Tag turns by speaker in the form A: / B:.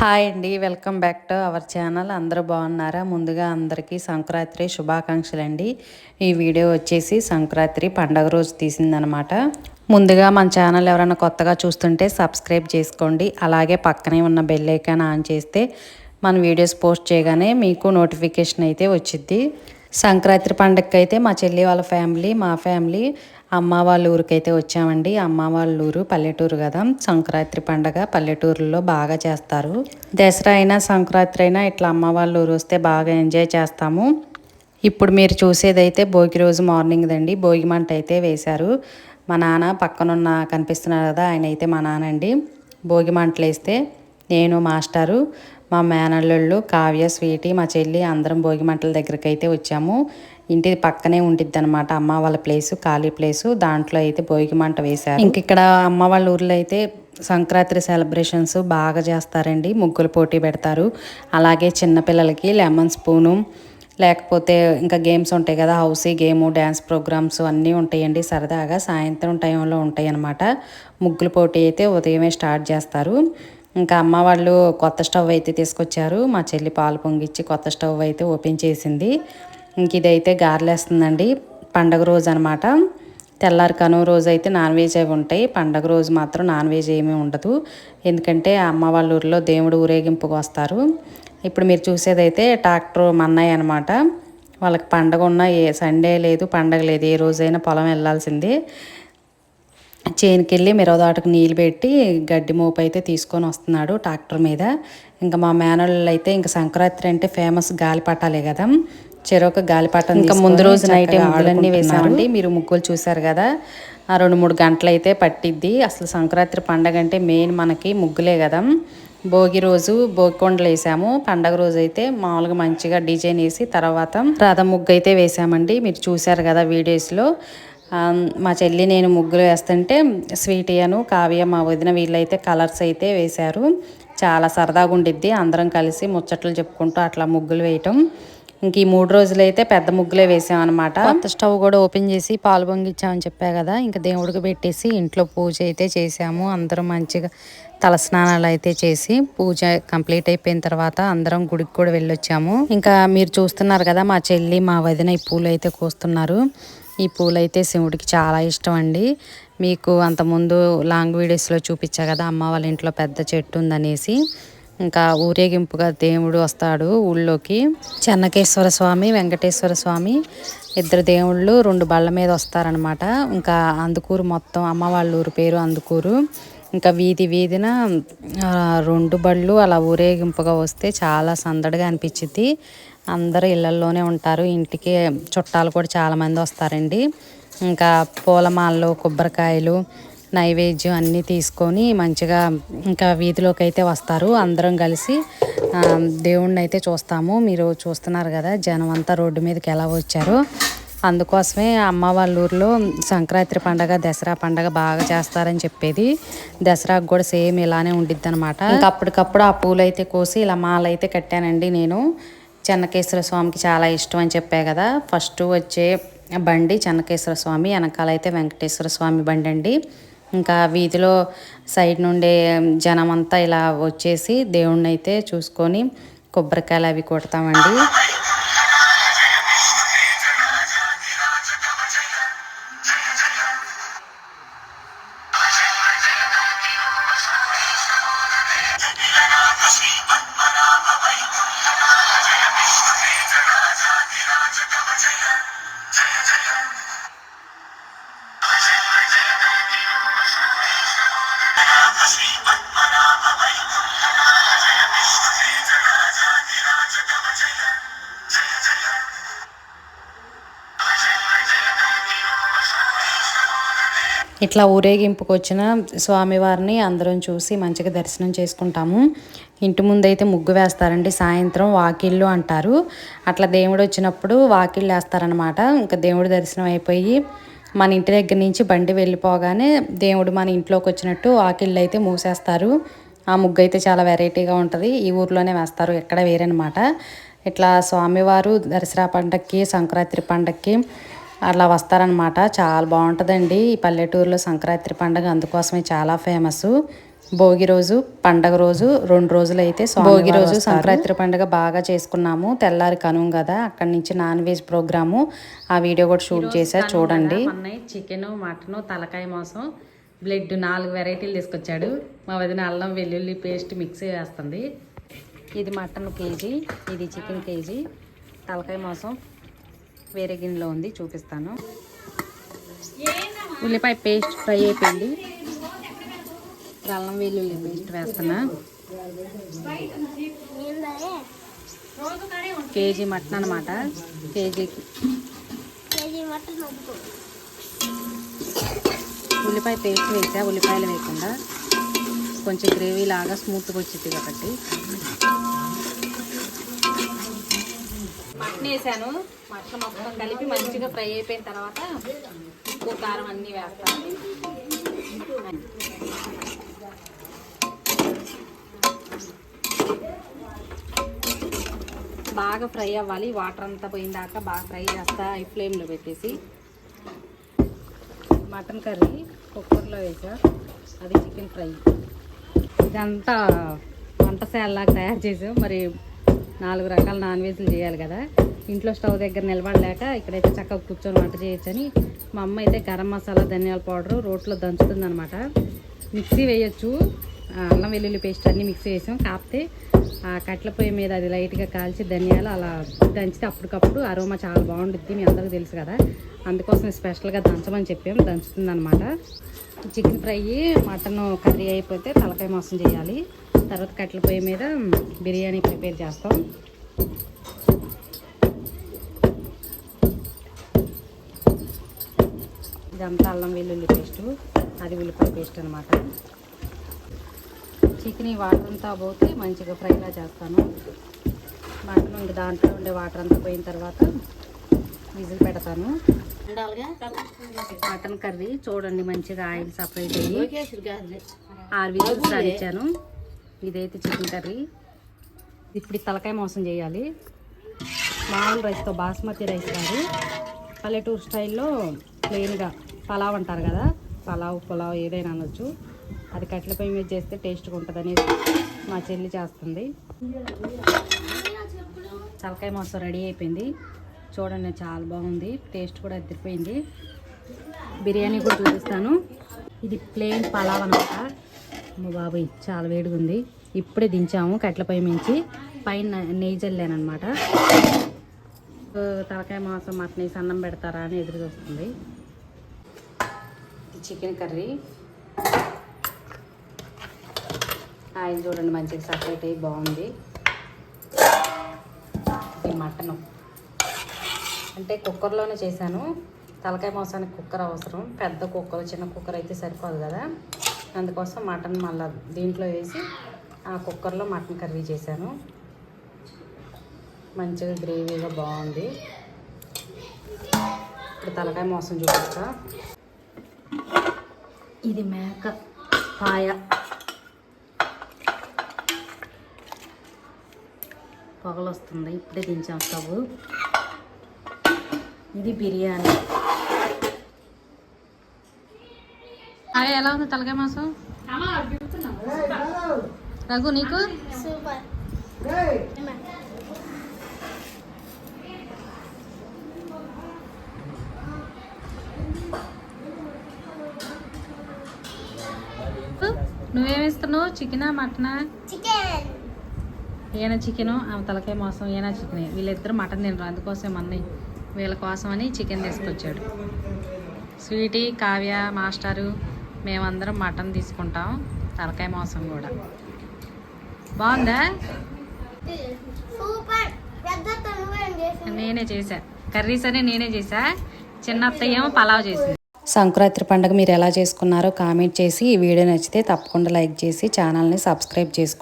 A: Hi అండి welcome back to our channel. అందరూ బాగున్నారా? ముందుగా అందరికీ సంక్రాంతి శుభాకాంక్షలు అండి ఈ వీడియో వచ్చేసి సంక్రాంతి పండగ రోజు తీసిందనమాట. ముందుగా మన ఛానల్ ఎవరైనా కొత్తగా చూస్తుంటే సబ్స్క్రైబ్ చేసుకోండి. అలాగే పక్కనే ఉన్న బెల్ ఐకాన్ ఆన్ చేస్తే మన వీడియోస్ పోస్ట్ చేయగానే మీకు నోటిఫికేషన్ అయితే వచ్చింది సంక్రాంతి పండగకి అయితే మా చెల్లి వాళ్ళ ఫ్యామిలీ మా ఫ్యామిలీ అమ్మ వాళ్ళ ఊరికైతే వచ్చామండి. అమ్మ వాళ్ళ ఊరు పల్లెటూరు కదా. సంక్రాంతి పండగ పల్లెటూరులో బాగా చేస్తారు. దసరా అయినా సంక్రాంతి అయినా ఇట్లా అమ్మ వాళ్ళ ఊరు వస్తే బాగా ఎంజాయ్ చేస్తాము. ఇప్పుడు మీరు చూసేదైతే భోగి రోజు మార్నింగ్ దండి. భోగి మంట అయితే వేశారు. మా నాన్న పక్కనున్న కనిపిస్తున్నారు కదా ఆయన అయితే మా నాన్న అండి భోగి మంటలు వేస్తే నేను మాస్టారు. మా మేనల్లుళ్ళు కావ్య స్వీటి మా చెల్లి అందరం భోగి మంటల దగ్గరికి అయితే వచ్చాము. ఇంటి పక్కనే ఉండిద్ది అనమాట అమ్మ వాళ్ళ ప్లేసు ఖాళీ ప్లేసు. దాంట్లో అయితే భోగి మంట వేశారు. ఇంక ఇక్కడ అమ్మ వాళ్ళ ఊర్లో అయితే సంక్రాంతి సెలబ్రేషన్స్ బాగా చేస్తారండి. ముగ్గులు పోటీ పెడతారు. అలాగే చిన్నపిల్లలకి లెమన్ స్పూను లేకపోతే ఇంకా గేమ్స్ ఉంటాయి కదా హౌసీ గేము డ్యాన్స్ ప్రోగ్రామ్స్ అన్నీ ఉంటాయండి. సరదాగా సాయంత్రం టైంలో ఉంటాయి అన్నమాట ముగ్గుల పోటీ అయితే ఉదయమే స్టార్ట్ చేస్తారు. ఇంకా అమ్మ వాళ్ళు కొత్త స్టవ్ అయితే తీసుకొచ్చారు. మా చెల్లి పాలు పొంగిచ్చి కొత్త స్టవ్ అయితే ఓపెన్ చేసింది. ఇంక ఇదైతే గారెలేస్తుందండి. పండగ రోజు అనమాట తెల్లారి కనుమ రోజు అయితే నాన్ వెజ్ అవి ఉంటాయి. పండగ రోజు మాత్రం నాన్ వెజ్ ఏమీ ఉండదు. ఎందుకంటే అమ్మ వాళ్ళ ఊరిలో దేవుడు ఊరేగింపుకు వస్తారు. ఇప్పుడు మీరు చూసేదైతే ట్రాక్టర్ మన్నయ్య అనమాట వాళ్ళకి పండగ ఉన్న ఏ సండే లేదు పండగ లేదు. ఏ రోజైనా పొలం వెళ్ళాల్సిందే. చేనుకి వెళ్ళి మిరవదాటకు నీళ్ళు పెట్టి గడ్డి మోపు అయితే తీసుకొని వస్తున్నాడు ట్రాక్టర్ మీద. ఇంకా మా మేనళ్ళు అయితే ఇంకా సంక్రాంతి అంటే ఫేమస్ గాలిపటాలే కదా. చెరొక గాలిపటం ఇంకా ముందు రోజు నైట్ ముగ్గులన్నీ వేసామండి మీరు ముగ్గులు చూసారు కదా. ఆ రెండు మూడు గంటలు అయితే పట్టిద్ది. అసలు సంక్రాంతి పండగ అంటే మెయిన్ మనకి ముగ్గులే కదా. భోగి రోజు భోగి కొండలు వేసాము. పండగ రోజు అయితే మామూలుగా మంచిగా డిజైన్ వేసి తర్వాత రథం ముగ్గు అయితే వేసామండి. మీరు చూసారు కదా వీడియోస్లో. మా చెల్లి నేను ముగ్గులు వేస్తుంటే స్వీట్ అను కావ్య మా వదిన వీళ్ళైతే కలర్స్ అయితే వేశారు. చాలా సరదాగా ఉండిద్ది. అందరం కలిసి ముచ్చట్లు చెప్పుకుంటూ అట్లా ముగ్గులు వేయటం. ఇంక ఈ మూడు రోజులు అయితే పెద్ద ముగ్గులే వేసామన్నమాట కొత్త స్టవ్ కూడా ఓపెన్ చేసి పాలు పొంగిచ్చామని చెప్పా కదా ఇంకా దేవుడికి పెట్టేసి ఇంట్లో పూజ అయితే చేసాము అందరం మంచిగా తలస్నానాలు అయితే చేసి పూజ కంప్లీట్ అయిపోయిన తర్వాత అందరం గుడికి కూడా వెళ్ళొచ్చాము. ఇంకా మీరు చూస్తున్నారు కదా మా చెల్లి మా వదిన ఈ పూలు అయితే కోస్తున్నారు. ఈ పూలైతే శివుడికి చాలా ఇష్టం అండి మీకు అంతకుముందు లాంగ్ వీడియోస్లో చూపించా కదా అమ్మ వాళ్ళ ఇంట్లో పెద్ద చెట్టు ఉందనేసి. ఇంకా ఊరేగింపుగా దేవుడు వస్తాడు ఊళ్ళోకి. చెన్నకేశ్వర స్వామి వెంకటేశ్వర స్వామి ఇద్దరు దేవుళ్ళు రెండు బళ్ళ మీద వస్తారనమాట. ఇంకా అందుకూరు మొత్తం అమ్మ వాళ్ళ ఊరు పేరు అందుకూరు. ఇంకా వీధి వీధిన రెండు బళ్ళు అలా ఊరేగింపుగా వస్తే చాలా సందడిగా అనిపించింది అందరూ ఇళ్ళల్లోనే ఉంటారు. ఇంటికి చుట్టాలు కూడా చాలామంది వస్తారండి. ఇంకా పూలమాలలు కొబ్బరికాయలు నైవేద్యం అన్నీ తీసుకొని మంచిగా ఇంకా వీధిలోకి అయితే వస్తారు. అందరం కలిసి దేవుణ్ణి అయితే చూస్తాము. మీరు చూస్తున్నారు కదా జనం అంతా రోడ్డు మీదకి ఎలా వచ్చారో. అందుకోసమే అమ్మ వాళ్ళ ఊర్లో సంక్రాంతి పండగ దసరా పండగ బాగా చేస్తారని చెప్పేది. దసరాకు కూడా సేమ్ ఇలానే ఉండిద్ది అనమాట ఇంకా అప్పటికప్పుడు ఆ పూలు అయితే కోసి ఇలా మాలైతే కట్టానండి నేను. చెన్నకేశ్వర స్వామికి చాలా ఇష్టం అని చెప్పా కదా. ఫస్ట్ వచ్చే బండి చెన్నకేశ్వర స్వామి వెనకాల అయితే వెంకటేశ్వర స్వామి బండి అండి. ఇంకా వీధిలో సైడ్ నుండే జనమంతా ఇలా వచ్చేసి దేవుణ్ణి అయితే చూసుకొని కొబ్బరికాయలు అవి కొడతామండి. ఇట్లా ఊరేగింపుకు వచ్చిన స్వామివారిని అందరం చూసి మంచిగా దర్శనం చేసుకుంటాము. ఇంటి ముందైతే ముగ్గు వేస్తారండి సాయంత్రం వాకిళ్ళు అంటారు. అట్లా దేవుడు వచ్చినప్పుడు వాకిళ్ళు వేస్తారనమాట ఇంకా దేవుడి దర్శనం అయిపోయి మన ఇంటి దగ్గర నుంచి బండి వెళ్ళిపోగానే దేవుడు మన ఇంట్లోకి వచ్చినట్టు ఆకిళ్ళు అయితే మూసేస్తారు. ఆ ముగ్గు అయితే చాలా వెరైటీగా ఉంటుంది. ఈ ఊర్లోనే వేస్తారు. ఎక్కడ వేరనమాట ఇట్లా స్వామివారు దసరా పండక్కి సంక్రాంతి పండక్కి అలా వస్తారనమాట చాలా బాగుంటుందండి. ఈ పల్లెటూరులో సంక్రాంతి పండుగ అందుకోసమే చాలా ఫేమస్. భోగి రోజు పండగ రోజు రెండు రోజులు అయితే భోగి రోజు సంక్రాంతి పండుగ బాగా చేసుకున్నాము. తెల్లారి కనుం కదా అక్కడి నుంచి నాన్ వెజ్ ప్రోగ్రాము. ఆ వీడియో కూడా షూట్ చేశా చూడండి. చికెన్ మటన్ తలకాయ మాంసం బ్లడ్ నాలుగు వెరైటీలు తీసుకొచ్చాడు. మా వదిన అల్లం వెల్లుల్లి పేస్ట్ మిక్స్ వేస్తుంది ఇది మటన్ కేజీ ఇది చికెన్ కేజీ. తలకాయ మాంసం వేరే గిన్నెలో ఉంది చూపిస్తాను. ఉల్లిపాయ పేస్ట్ ఫ్రై అయిపోయింది. అల్లం వెల్లుల్లి పేస్ట్ వేస్తున్నా. కేజీ మటన్ అనమాట కేజీకి. ఉల్లిపాయ పేస్ట్ వేసా ఉల్లిపాయలు వేయకుండా. కొంచెం గ్రేవీ లాగా స్మూత్గా వచ్చింది కాబట్టి. మటన్ వేసాను. మటన్ మొత్తం కలిపి మంచిగా ఫ్రై అయిపోయిన తర్వాత ఉప్పు కారం అన్నీ వేస్తాను. బాగా ఫ్రై అవ్వాలి. వాటర్ అంతా పోయిందాక బాగా ఫ్రై చేస్తా ఈ ఫ్లేమ్లో పెట్టేసి. మటన్ కర్రీ కుక్కర్లో వేసా. అది చికెన్ ఫ్రై. ఇదంతా వంటశాలలాగా తయారు చేసాం. మరి నాలుగు రకాల నాన్ వెజ్లు చేయాలి కదా. ఇంట్లో స్టవ్ దగ్గర నిలబడలేక ఇక్కడైతే చక్కగా కూర్చొని వంట చేయొచ్చని. మా అమ్మ అయితే గరం మసాలా ధనియాల పౌడర్ రోట్లో దంచుతుంది అనమాట మిక్సీ వేయొచ్చు. అల్లం వెల్లుల్లి పేస్ట్ అన్నీ మిక్స్ చేసాం. కాకపోతే ఆ కట్ల పొయ్యి మీద అది లైట్గా కాల్చి ధనియాలు అలా దంచితే అప్పటికప్పుడు అరోమా చాలా బాగుంటుంది మీ అందరికీ తెలుసు కదా. అందుకోసం స్పెషల్గా దంచమని చెప్పాం. దంచుతుంది అనమాట చికెన్ ఫ్రై మటన్ కర్రీ అయిపోతే తలకాయ మాసం చేయాలి. తర్వాత కట్ల పొయ్యి మీద బిర్యానీ ప్రిపేర్ చేస్తాం. ఇదంతా అల్లం వెల్లుల్లి పేస్టు. అది ఉల్లిపాయ పేస్ట్ అనమాట చికెన్ ఈ వాటర్ అంతా పోతే మంచిగా ఫ్రైలా చేస్తాను. మటన్ ఇంక దాంట్లో ఉండే వాటర్ అంతా పోయిన తర్వాత విజిల్ పెడతాను. మటన్ కర్రీ చూడండి మంచిగా ఆయిల్ సపరేట్ అయ్యి ఆరు విజిల్స్ ఇచ్చాను ఇదైతే చికెన్ కర్రీ. ఇప్పుడు తలకాయ మోసం చేయాలి. మామూలు రైస్తో బాస్మతి రైస్ కాదు పల్లెటూరు స్టైల్లో ప్లెయిన్గా పలావ్ అంటారు కదా పలావ్ పులావ్ ఏదైనా అనొచ్చు. అది కట్టెల పొయ్యి మీద చేస్తే టేస్ట్గా ఉంటుందని మా చెల్లి చేస్తుంది. తలకాయ మాసం రెడీ అయిపోయింది. చూడండి చాలా బాగుంది. టేస్ట్ కూడా అదిరిపోయింది బిర్యానీ కూడా చూపిస్తాను. ఇది ప్లెయిన్ పలావ్ అనమాట మా బాబాయ్ చాలా వేడిగా ఉంది. ఇప్పుడే దించాము కట్ల పొయ్యి మించి పైన నెయ్యి చల్లానమాట తలకాయ మాంసం మటన్ వేసి అన్నం పెడతారా అని ఎదురు చూస్తుంది చికెన్ కర్రీ. ఆయిల్ చూడండి మంచిగా సపరేట్ అయ్యి బాగుంది. ఇది మటను. అంటే కుక్కర్లోనే చేశాను. తలకాయ మాంసానికి కుక్కర్ అవసరం. పెద్ద కుక్కర్ చిన్న కుక్కర్ అయితే సరిపోదు కదా. అందుకోసం మటన్ మళ్ళీ దీంట్లో వేసి ఆ కుక్కర్లో మటన్ కర్రీ చేశాను. మంచిగా గ్రేవీగా బాగుంది. ఇప్పుడు తలకాయ మోసం చూపిస్తా. ఇది మేక పాయ. పొగలు వస్తుంది ఇప్పుడే దించాం స్టవ్ ఇది బిర్యానీ. అదే ఎలా ఉంది తలకాయ మాసం? రఘు నీకు?
B: సూపర్.
A: నువ్వేమిస్తున్నావు చికెనా మటనా?
B: చికెన్.
A: ఈయన చికెను ఆమె తలకాయ మాసం ఈయన చికెన్. వీళ్ళిద్దరు మటన్ తినరు. అందుకోసం అన్నయ్య వీళ్ళ కోసం అని చికెన్ తీసుకొచ్చాడు. స్వీటీ కావ్య మాస్టరు మేమందరం మటన్ తీసుకుంటాం. తలకాయ మాసం కూడా. బాగుందా? నేనే చేశా. కర్రీస్ అని నేనే చేశా. చిన్న అత్తయ్య ఏమో పలావ్ చేసింది. సంక్రాంతి పండుగ మీరు ఎలా చేసుకున్నారో కామెంట్ చేసి ఈ వీడియో నచ్చితే తప్పకుండా లైక్ చేసి ఛానల్ని సబ్స్క్రైబ్ చేసుకోండి